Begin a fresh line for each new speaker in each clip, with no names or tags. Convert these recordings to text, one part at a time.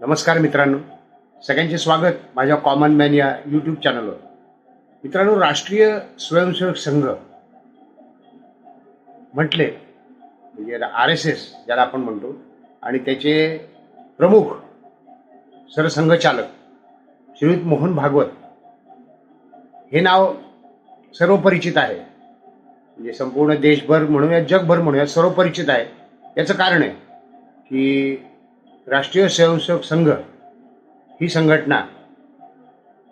नमस्कार मित्रांनो. सगळ्यांचे स्वागत माझ्या कॉमन मॅन या यूट्यूब चॅनलवर मित्रांनो राष्ट्रीय स्वयंसेवक संघ म्हटले म्हणजे आर एस एस ज्याला आपण म्हणतो आणि त्याचे प्रमुख सरसंघचालक श्रीयुत मोहन भागवत हे नाव सर्व परिचित आहे. म्हणजे संपूर्ण देशभर म्हणूया जगभर म्हणूया सर्व परिचित आहे. याचं कारण आहे की राष्ट्रीय स्वयंसेवक संघ ही संघटना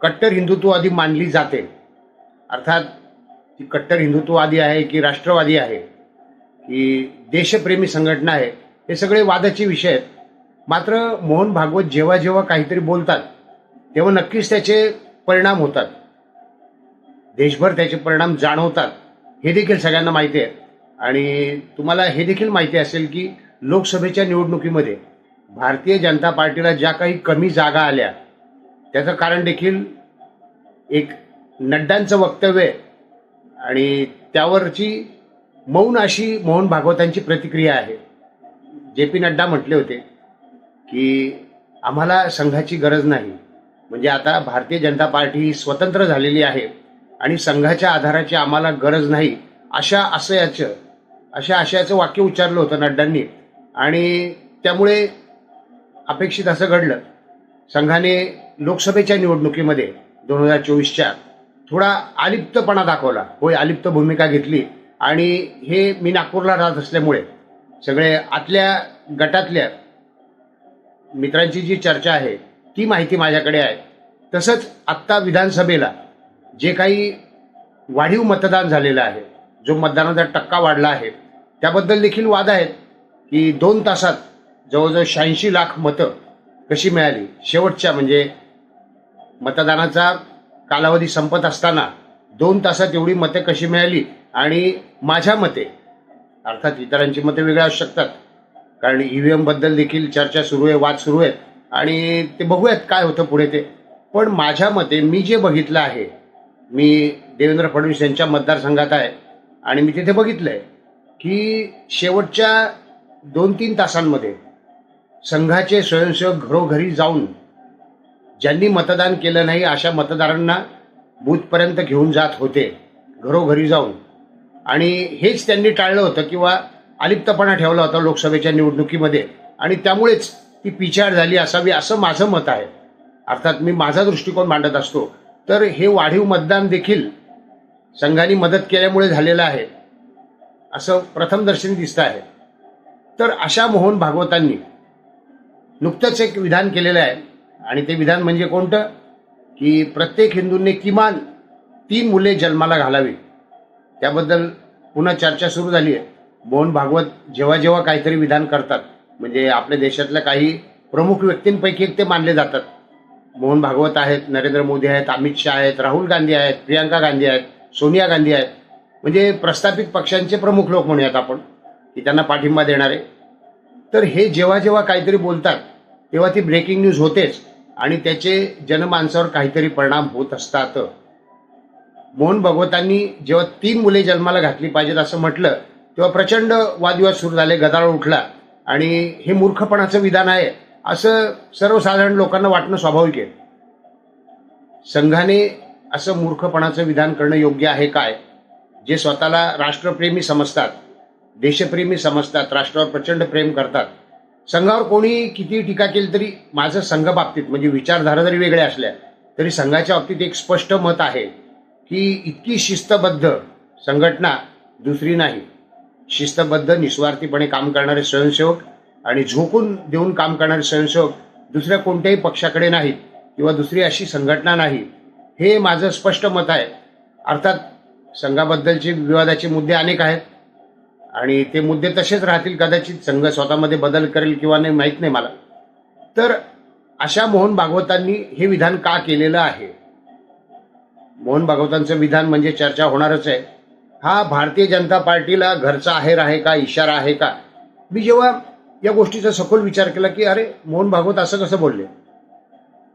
कट्टर हिंदुत्ववादी मानली जाते. अर्थात ती कट्टर हिंदुत्ववादी आहे की राष्ट्रवादी आहे की देशप्रेमी संघटना आहे हे सगळे वादाचे विषय आहेत. मात्र मोहन भागवत जेव्हा जेव्हा काहीतरी बोलतात तेव्हा नक्कीच त्याचे परिणाम होतात. देशभर त्याचे परिणाम जाणवतात हे देखील सगळ्यांना माहिती आहे. आणि तुम्हाला हे देखील माहिती असेल की लोकसभेच्या निवडणुकीमध्ये भारतीय जनता पार्टीला ज्या काही कमी जागा आल्या त्याचं कारण देखील एक नड्डांचं वक्तव्य आणि त्यावरची मौन अशी मोहन भागवतांची प्रतिक्रिया आहे. जे पी नड्डा म्हटले होते की आम्हाला संघाची गरज नाही. म्हणजे आता भारतीय जनता पार्टी ही स्वतंत्र झालेली आहे आणि संघाच्या आधाराची आम्हाला गरज नाही अशा आशयाचं अशा आशयाचं वाक्य उच्चारलं होतं नड्डांनी. आणि त्यामुळे अपेक्षित असं घडलं. संघाने लोकसभेच्या निवडणुकीमध्ये दोन हजार चोवीसच्या थोडा अलिप्तपणा दाखवला. होय अलिप्त भूमिका घेतली. आणि हे मी नागपूरला राहत असल्यामुळे सगळे आतल्या गटातल्या मित्रांची जी चर्चा आहे ती माहिती माझ्याकडे आहे. तसंच आत्ता विधानसभेला जे काही वाढीव मतदान झालेलं आहे जो मतदानाचा टक्का वाढला आहे त्याबद्दल देखील वाद आहेत की दोन तासात जवळजवळ शहाऐंशी लाख मतं कशी मिळाली? शेवटच्या म्हणजे मतदानाचा कालावधी संपत असताना दोन तासात एवढी मतं कशी मिळाली? आणि माझ्या मते अर्थात इतरांची मतं वेगळ्या असू शकतात कारण ई व्ही एमबद्दल देखील चर्चा सुरू आहे वाद सुरू आहेत आणि ते बघूयात काय होतं पुढे ते. पण माझ्या मते मी जे बघितलं आहे मी देवेंद्र फडणवीस यांच्या मतदारसंघात आहे आणि मी तिथे बघितलं आहे की शेवटच्या दोन तीन तासांमध्ये संघाचे स्वयंसेवक घरोघरी जाऊन ज्यांनी मतदान केलं नाही अशा मतदारांना बूथपर्यंत घेऊन जात होते घरोघरी जाऊन. आणि हेच त्यांनी टाळलं होतं किंवा अलिप्तपणा ठेवला होता लोकसभेच्या निवडणुकीमध्ये. आणि त्यामुळेच ती पिछाड झाली असावी असं माझं मत आहे. अर्थात मी माझा दृष्टिकोन मांडत असतो. तर हे वाढीव मतदान देखील संघाने मदत केल्यामुळे झालेलं आहे असं प्रथमदर्शनी दिसतं आहे. तर अशा मोहन भागवतांनी नुकतंच एक विधान केलेलं आहे. आणि ते विधान म्हणजे कोणतं? की प्रत्येक हिंदूंनी किमान तीन मुले जन्माला घालावी. त्याबद्दल पुन्हा चर्चा सुरू झाली आहे. मोहन भागवत जेव्हा जेव्हा काहीतरी विधान करतात म्हणजे आपल्या देशातल्या काही प्रमुख व्यक्तींपैकी एक ते मानले जातात. मोहन भागवत आहेत नरेंद्र मोदी आहेत अमित शहा आहेत राहुल गांधी आहेत प्रियांका गांधी आहेत सोनिया गांधी आहेत. म्हणजे प्रस्थापित पक्षांचे प्रमुख लोक म्हणूयात आपण की त्यांना पाठिंबा देणारे. तर हे जेव्हा जेव्हा काहीतरी बोलतात तेव्हा ती ब्रेकिंग न्यूज होतेच आणि त्याचे जनमानसावर काहीतरी परिणाम होत असतात. मोहन भगवतांनी जेव्हा तीन मुले जन्माला घातली पाहिजेत असं म्हटलं तेव्हा प्रचंड वादविवाद सुरू झाले गदारोळ उठला आणि हे मूर्खपणाचं विधान आहे असं सर्वसाधारण लोकांना वाटणं स्वाभाविक आहे. संघाने असं मूर्खपणाचं विधान करणं योग्य आहे काय जे स्वतःला राष्ट्रप्रेमी समजतात? देशप्रेमी समजतात राष्ट्रावर प्रचंड प्रेम करतात. संघावर कोणी किती टीका केली तरी माझं संघ बाबतीत म्हणजे विचारधारा जरी वेगळ्या असल्या तरी संघाच्या बाबतीत एक स्पष्ट मत आहे की इतकी शिस्तबद्ध संघटना दुसरी नाही. शिस्तबद्ध निस्वार्थीपणे काम करणारे स्वयंसेवक आणि झोकून देऊन काम करणारे स्वयंसेवक दुसऱ्या कोणत्याही पक्षाकडे नाहीत किंवा दुसरी अशी संघटना नाही हे माझं स्पष्ट मत आहे. अर्थात संघाबद्दलचे विवादाचे मुद्दे अनेक आहेत. आणि ते मुद्दे तसेच राहतील कदाचित संघ स्वतःमध्ये बदल करेल किंवा नाही माहीत नाही मला. तर अशा मोहन भागवतांनी हे विधान का केलेलं आहे? मोहन भागवतांचं विधान म्हणजे चर्चा होणारच आहे. हा भारतीय जनता पार्टीला घरचा आहेर आहे का इशारा आहे का? मी जेव्हा या गोष्टीचा सखोल विचार केला की अरे मोहन भागवत असं कसं बोलले?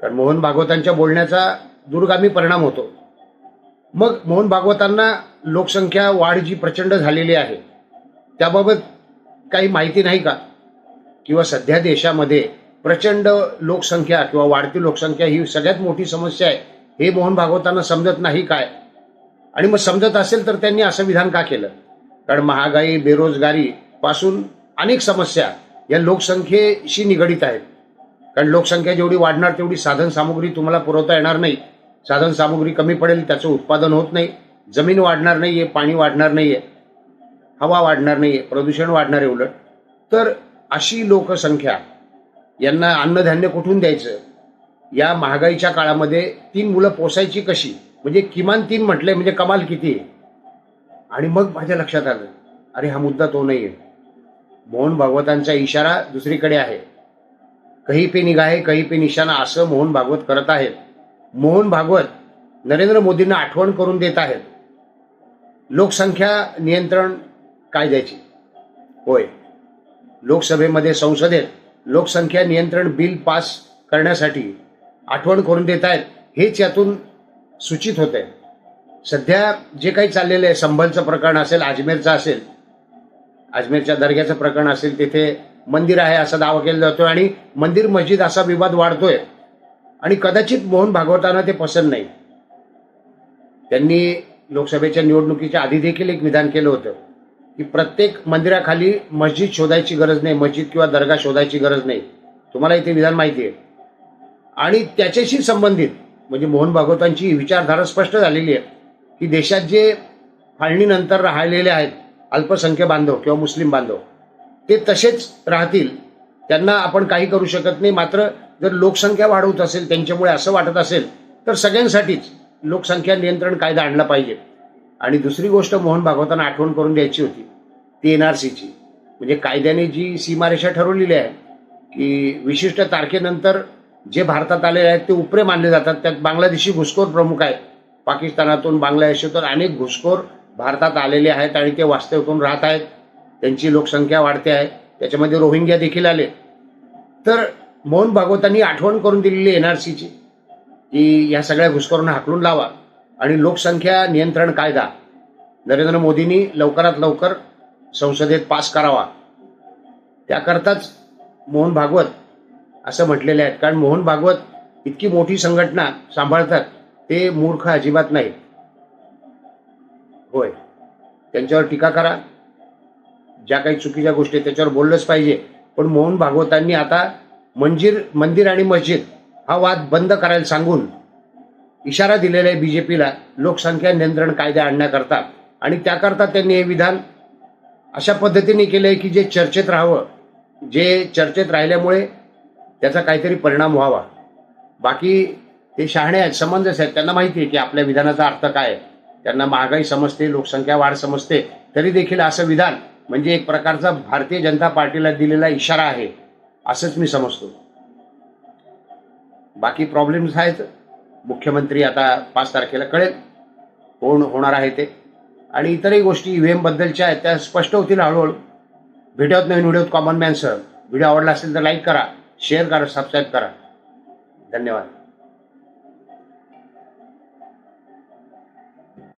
कारण मोहन भागवतांच्या बोलण्याचा दूरगामी परिणाम होतो. मग मोहन भागवतांना लोकसंख्या वाढ जी प्रचंड झालेली आहे त्याबाबत काही माहिती नाही का? किंवा सध्या देशामध्ये प्रचंड लोकसंख्या किंवा वाढती लोकसंख्या ही सगळ्यात मोठी समस्या आहे. हे मोहन भागवतांना समजत नाही काय? आणि मग समजत असेल तर त्यांनी असं विधान का केलं? कारण महागाई बेरोजगारी पासून अनेक समस्या या लोकसंख्येशी निगडीत आहेत. कारण लोकसंख्या जेवढी वाढणार तेवढी साधन सामुग्री तुम्हाला पुरवता येणार नाही. साधन सामुग्री कमी पडेल त्याचं उत्पादन होत नाही. जमीन वाढणार नाही आहे पाणी वाढणार नाही आहे हवा वाढणार नाही प्रदूषण वाढणार आहे उलट. तर अशी लोकसंख्या यांना अन्नधान्य कुठून द्यायचं? या महागाईच्या काळामध्ये तीन मुलं पोसायची कशी? म्हणजे किमान तीन म्हटले म्हणजे कमाल किती आहे? आणि मग माझ्या लक्षात आलं अरे हा मुद्दा तो नाही आहे मोहन भागवतांचा इशारा दुसरीकडे आहे. कही पे निगाहे कही पे निशाणा असं मोहन भागवत करत आहेत. मोहन भागवत नरेंद्र मोदींना आठवण करून देत आहेत. लोकसंख्या नियंत्रण कायद्याची होय. लोकसभेमध्ये संसदेत लोकसंख्या नियंत्रण बिल पास करण्यासाठी आठवण करून देत आहेत हेच यातून सूचित होते आहे. सध्या जे काही चाललेलं आहे संभलचं प्रकरण असेल अजमेरचं असेल अजमेरच्या दर्ग्याचं प्रकरण असेल तिथे मंदिर आहे असा दावा केला जातोय आणि मंदिर मस्जिद असा विवाद वाढतोय आणि कदाचित मोहन भागवतांना ते पसंत नाही. त्यांनी लोकसभेच्या निवडणुकीच्या आधी देखील एक विधान केलं होतं. की प्रत्येक मंदिराखाली मस्जिद शोधायची गरज नाही मस्जिद किंवा दर्गा शोधायची गरज नाही. तुम्हाला इथे विधान माहिती आहे. आणि त्याच्याशी संबंधित म्हणजे मोहन भागवतांची विचारधारा स्पष्ट झालेली आहे की देशात जे फाळणीनंतर राहिलेले आहेत अल्पसंख्य बांधव किंवा मुस्लिम बांधव ते तसेच राहतील. त्यांना आपण काही करू शकत नाही मात्र जर लोकसंख्या वाढवत असेल त्यांच्यामुळे असं वाटत असेल तर सगळ्यांसाठीच लोकसंख्या नियंत्रण कायदा आणला पाहिजे. आणि दुसरी गोष्ट मोहन भागवतांना आठवण करून द्यायची होती ती एन आर सीची. म्हणजे कायद्याने जी सीमारेषा ठरवलेली आहे की विशिष्ट तारखेनंतर जे भारतात आलेले आहेत ते उपरे मानले जातात. त्यात बांगलादेशी घुसखोर प्रमुख आहेत पाकिस्तानातून बांगलादेशातून अनेक घुसखोर भारतात आलेले आहेत आणि ते वास्तव करून राहत आहेत. त्यांची लोकसंख्या वाढते आहे. त्याच्यामध्ये रोहिंग्या देखील आले. तर मोहन भागवतांनी आठवण करून दिलेली एन आर सीची की या सगळ्या घुसखोरांना हाकलून लावा. आणि लोकसंख्या नियंत्रण कायदा. नरेंद्र मोदींनी लवकरात लवकर संसदेत पास करावा. त्याकरताच मोहन भागवत असं म्हटलेले आहेत. कारण मोहन भागवत इतकी मोठी संघटना सांभाळतात ते मूर्ख अजिबात नाहीत होय. त्यांच्यावर टीका करा. ज्या काही चुकीच्या गोष्टी त्याच्यावर बोललंच पाहिजे. पण मोहन भागवतांनी आता मंजिर मंदिर आणि मस्जिद हा वाद बंद करायला सांगून इशारा दिलेला आहे बीजेपीला लोकसंख्या नियंत्रण कायदा आणण्याकरता. आणि त्याकरता त्यांनी हे विधान अशा पद्धतीने केलंय की जे चर्चेत राहावं जे चर्चेत राहिल्यामुळे त्याचा काहीतरी परिणाम व्हावा. बाकी ते शहाणे आहेत समंजस आहेत. त्यांना माहिती आहे की आपल्या विधानाचा अर्थ काय आहे. त्यांना महागाई समजते लोकसंख्या वाढ समजते. तरी देखील असं विधान म्हणजे एक प्रकारचा भारतीय जनता पार्टीला दिलेला इशारा आहे असंच मी समजतो. बाकी प्रॉब्लेम्स आहेत? मुख्यमंत्री आता पाच तारखेला कळेल. कोण होणार आहे ते. आणि इतरही गोष्टी ईव्हीएम बद्दलच्या आहेत त्या स्पष्ट होतील हळूहळू. भेटत नवीन व्हिडिओत कॉमन मॅनसह व्हिडिओ आवडला असेल तर लाईक करा शेअर करा सबस्क्राईब करा. धन्यवाद.